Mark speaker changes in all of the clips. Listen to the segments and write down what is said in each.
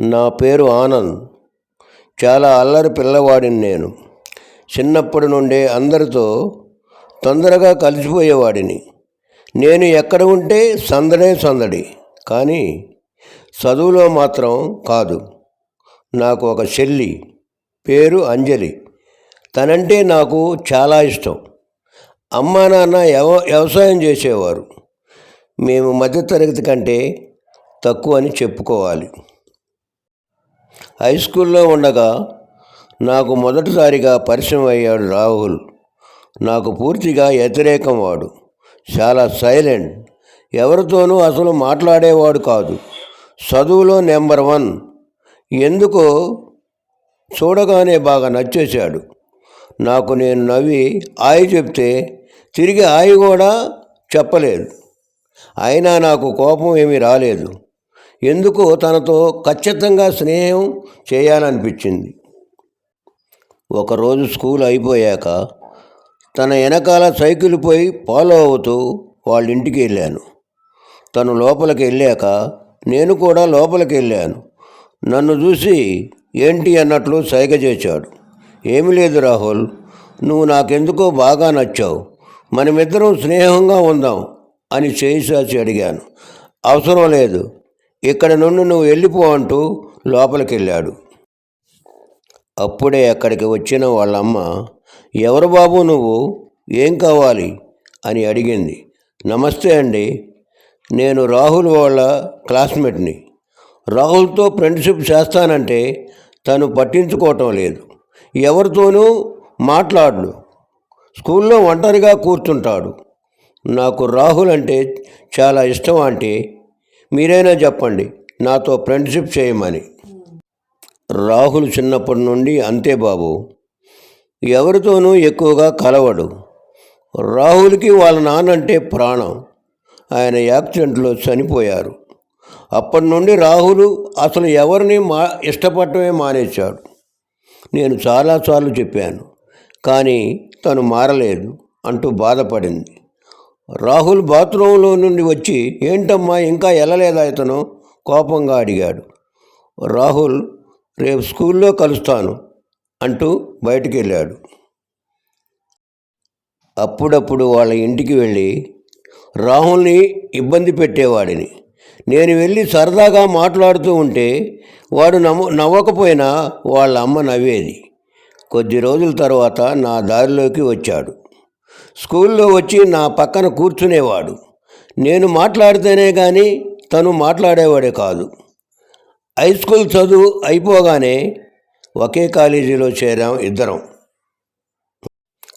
Speaker 1: నా పేరు ఆనంద్. చాలా అల్లరి పిల్లవాడిని నేను. చిన్నప్పటి నుండే అందరితో తొందరగా కలిసిపోయేవాడిని. నేను ఎక్కడ ఉంటే సందడే సందడి. కానీ చదువులో మాత్రం కాదు. నాకు ఒక చెల్లి పేరు అంజలి. తనంటే నాకు చాలా ఇష్టం. అమ్మా నాన్న వ్యవ వ్యవసాయం చేసేవారు. మేము మధ్యతరగతి కంటే తక్కువ అని చెప్పుకోవాలి. హై స్కూల్లో ఉండగా నాకు మొదటిసారిగా పరిచయం అయ్యాడు రాహుల్. నాకు పూర్తిగా వ్యతిరేకం వాడు. చాలా సైలెంట్. ఎవరితోనూ అసలు మాట్లాడేవాడు కాదు. చదువులో నెంబర్ వన్. ఎందుకో చూడగానే బాగా నచ్చేశాడు. నాకు నేను నవ్వి ఆయి చెప్తే తిరిగి ఆయి కూడా చెప్పలేదు. అయినా నాకు కోపం ఏమీ రాలేదు. ఎందుకో తనతో ఖచ్చితంగా స్నేహం చేయాలనిపించింది. ఒకరోజు స్కూల్ అయిపోయాక తన వెనకాల సైకిల్ పోయి ఫాలో అవుతూ వాళ్ళ ఇంటికి వెళ్ళాను. తను లోపలికి వెళ్ళాక నేను కూడా లోపలికి వెళ్ళాను. నన్ను చూసి ఏంటి అన్నట్లు సైగ చేశాడు. ఏమి లేదు రాహుల్ నువ్వు నాకెందుకో బాగా నచ్చావు. మనమిద్దరం స్నేహంగా ఉందాం అని చేయిశాచి అడిగాను. అవసరం లేదు ఇక్కడ నుండి నువ్వు వెళ్ళిపో అంటూ లోపలికి వెళ్ళాడు అప్పుడే అక్కడికి వచ్చిన వాళ్ళమ్మ ఎవరు బాబు నువ్వు? ఏం కావాలి? అని అడిగింది. నమస్తే అండి నేను రాహుల్ వాళ్ళ క్లాస్మేట్ని. రాహుల్తో ఫ్రెండ్షిప్ చేస్తానంటే తను పట్టించుకోవటం లేదు. ఎవరితోనూ మాట్లాడు స్కూల్లో ఒంటరిగా కూర్చుంటాడు. నాకు రాహుల్ అంటే చాలా ఇష్టం అంటే మీరైనా చెప్పండి నాతో ఫ్రెండ్షిప్ చేయమని. రాహుల్ చిన్నప్పటి నుండి అంతే బాబు. ఎవరితోనూ ఎక్కువగా కలవడు. రాహుల్కి వాళ్ళ నాన్నంటే ప్రాణం. ఆయన యాక్సిడెంట్లో చనిపోయారు. అప్పటి నుండి రాహుల్ అసలు ఎవరిని మా ఇష్టపడటమే మానేశాడు. నేను చాలాసార్లు చెప్పాను కానీ తను మారలేదు అంటూ బాధపడింది. రాహుల్ బాత్రూంలో నుండి వచ్చి ఏంటమ్మా ఇంకా వెళ్ళలేదా ఇతను? కోపంగా అడిగాడు. రాహుల్ రేపు స్కూల్లో కలుస్తాను అంటూ బయటికి వెళ్ళాడు అప్పుడప్పుడు వాళ్ళ ఇంటికి వెళ్ళి రాహుల్ని ఇబ్బంది పెట్టేవాడిని. నేను వెళ్ళి సరదాగా మాట్లాడుతూ ఉంటే వాడు నవ్వ నవ్వకపోయినా వాళ్ళ అమ్మ నవ్వేది. కొద్ది రోజుల తర్వాత నా దారిలోకి వచ్చాడు. స్కూల్లో వచ్చి నా పక్కన కూర్చునేవాడు. నేను మాట్లాడితేనే కానీ తను మాట్లాడేవాడే కాదు. హై స్కూల్ చదువు అయిపోగానే ఒకే కాలేజీలో చేరాం ఇద్దరం.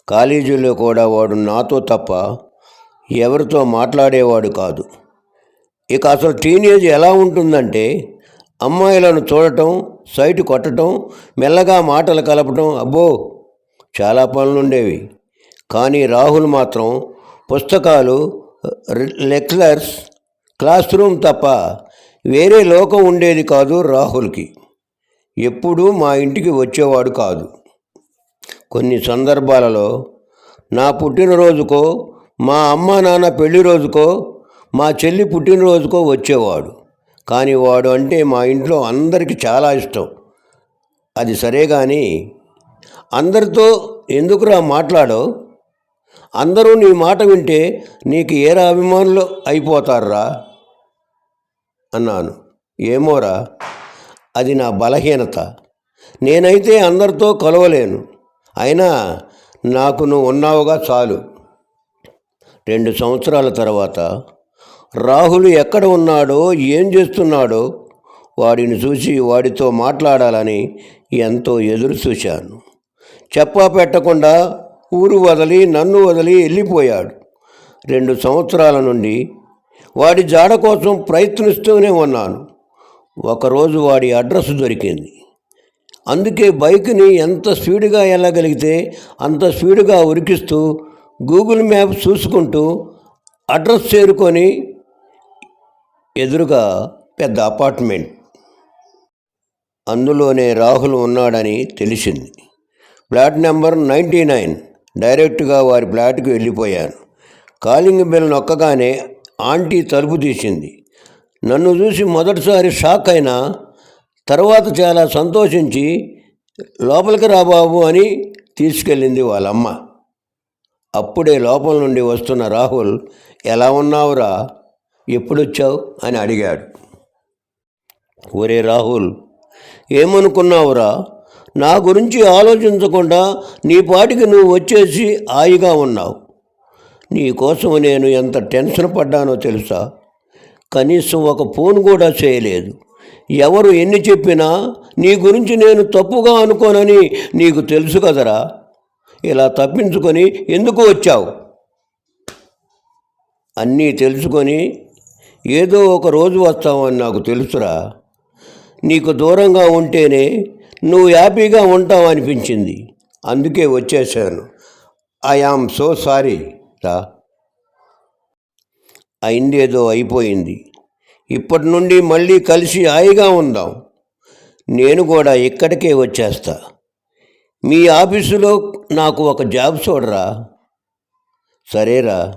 Speaker 1: కాలేజీలో కూడా వాడు నాతో తప్ప ఎవరితో మాట్లాడేవాడు కాదు. ఇక అసలు టీనేజ్ ఎలా ఉంటుందంటే అమ్మాయిలను చూడటం సైటు కొట్టడం మెల్లగా మాటలు కలపటం అబ్బో చాలా పనులుండేవి. కానీ రాహుల్ మాత్రం పుస్తకాలు లెక్చరర్స్ క్లాస్ రూమ్ తప్ప వేరే లోకం ఉండేది కాదు రాహుల్కి. ఎప్పుడూ మా ఇంటికి వచ్చేవాడు కాదు. కొన్ని సందర్భాలలో నా పుట్టినరోజుకో మా అమ్మ నాన్న పెళ్ళి రోజుకో మా చెల్లి పుట్టినరోజుకో వచ్చేవాడు. కానీ వాడు అంటే మా ఇంట్లో అందరికీ చాలా ఇష్టం. అది సరే కానీ అందరితో ఎందుకురా మాట్లాడో అందరూ నీ మాట వింటే నీకు ఏరా అభిమానులు అయిపోతారా అన్నాను. ఏమోరా? అది నా బలహీనత. నేనైతే అందరితో కలవలేను. అయినా నాకు నువ్వు ఉన్నావుగా చాలు. రెండు సంవత్సరాల తర్వాత రాహుల్ ఎక్కడ ఉన్నాడో ఏం చేస్తున్నాడో వాడిని చూసి వాడితో మాట్లాడాలని ఎంతో ఎదురు చూశాను చెప్పా పెట్టకుండా ఊరు వదిలి నన్ను వదిలి వెళ్ళిపోయాడు. రెండు సంవత్సరాల నుండి వాడి జాడ కోసం ప్రయత్నిస్తూనే ఉన్నాను. ఒకరోజు వాడి అడ్రస్ దొరికింది. అందుకే బైక్ని ఎంత స్పీడ్గా వెళ్ళగలిగితే అంత స్పీడ్గా ఉరికిస్తూ గూగుల్ మ్యాప్ చూసుకుంటూ అడ్రస్ చేరుకొని ఎదురుగా పెద్ద అపార్ట్మెంట్. అందులోనే రాహుల్ ఉన్నాడని తెలిసింది. Flat number ninety nine. డైరెక్ట్గా వారి ఫ్లాట్కి వెళ్ళిపోయాను కాలింగ్ బెల్ నొక్కగానే ఆంటీ తలుపు తీసింది. నన్ను చూసి మొదటిసారి షాక్ అయినా తర్వాత చాలా సంతోషించి లోపలికి రా బాబు అని తీసుకెళ్ళింది వాళ్ళమ్మ. అప్పుడే లోపల నుండి వస్తున్న రాహుల్ ఎలా ఉన్నావురా? ఎప్పుడొచ్చావు? అని అడిగాడు. ఒరే రాహుల్ ఏమనుకున్నావురా? నా గురించి ఆలోచించకుండా నీ పాటికి నువ్వు వచ్చేసి హాయిగా ఉన్నావు. నీ కోసం నేను ఎంత టెన్షన్ పడ్డానో తెలుసా? కనీసం ఒక ఫోన్ కూడా చేయలేదు. ఎవరు ఎన్ని చెప్పినా నీ గురించి నేను తప్పుగా అనుకోనని నీకు తెలుసు కదరా? ఇలా తప్పించుకొని ఎందుకు వచ్చావు? అన్నీ తెలుసుకొని ఏదో ఒక రోజు వస్తామని నాకు తెలుసురా. నీకు దూరంగా ఉంటేనే నువ్వు హ్యాపీగా ఉంటావు అనిపించింది. అందుకే వచ్చేసాను ఐ ఆమ్ సో సారీ రా. అయిందేదో అయిపోయింది. ఇప్పటి నుండి మళ్ళీ కలిసి హాయిగా ఉందాం. నేను కూడా ఇక్కడికే వచ్చేస్తా. మీ ఆఫీసులో నాకు ఒక జాబ్ చూడరా? సరేరా.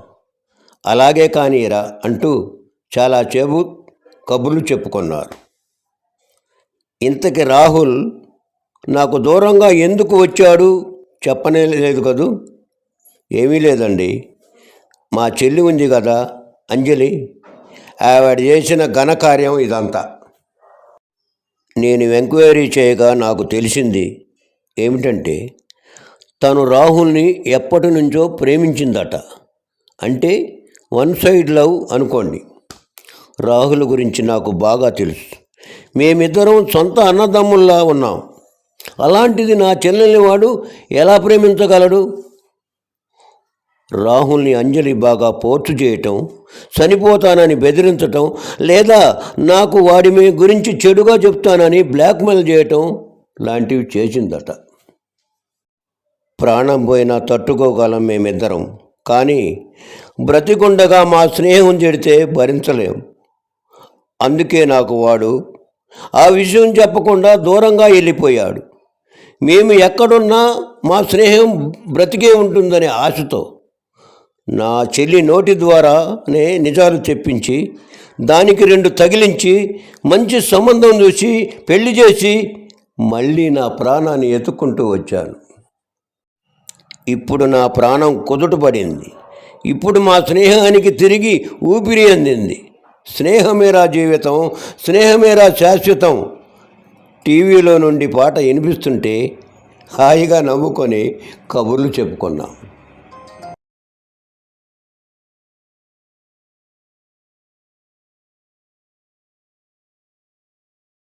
Speaker 1: అలాగే కానీరా అంటూ చాలా చెబు కబుర్లు చెప్పుకున్నారు. ఇంతకి రాహుల్ నాకు దూరంగా ఎందుకు వచ్చాడు చెప్పనే లేదు కదూ? ఏమీ లేదండి. మా చెల్లి ఉంది కదా అంజలి. ఆవిడ చేసిన ఘనకార్యం ఇదంతా. నేను ఎంక్వైరీ చేయగా నాకు తెలిసింది ఏమిటంటే తను రాహుల్ని ఎప్పటి నుంచో ప్రేమించిందట. అంటే వన్ సైడ్ లవ్ అనుకోండి. రాహుల్ గురించి నాకు బాగా తెలుసు. మేమిద్దరం సొంత అన్నదమ్ముల్లా ఉన్నాం. అలాంటిది నా చెల్లెల్ని వాడు ఎలా ప్రేమించగలడు? రాహుల్ని అంజలి బాగా పోర్చు చేయటం చనిపోతానని బెదిరించటం లేదా నాకు వాడి మీ గురించి చెడుగా చెప్తానని బ్లాక్మెయిల్ చేయటం లాంటివి చేసిందట. ప్రాణం పోయినా తట్టుకోగలం మేమిద్దరం కానీ బ్రతికుండగా మా స్నేహం చెడితే భరించలేం. అందుకే నాకు వాడు ఆ విషయం చెప్పకుండా దూరంగా వెళ్ళిపోయాడు. మేము ఎక్కడున్నా మా స్నేహం బ్రతికే ఉంటుందనే ఆశతో నా చెల్లి నోటి ద్వారానే నిజాలు చెప్పించి దానికి రెండు తగిలించి మంచి సంబంధం చూసి పెళ్ళి చేసి మళ్ళీ నా ప్రాణాన్ని ఎత్తుక్కుంటూ వచ్చాను. ఇప్పుడు నా ప్రాణం కుదుటపడింది. ఇప్పుడు మా స్నేహానికి తిరిగి ఊపిరి అందింది. స్నేహమేరా జీవితం స్నేహమేరా శాశ్వతం టీవీలో నుండి పాట వినిపిస్తుంటే హాయిగా నవ్వుకొని కబుర్లు చెప్పుకున్నాం.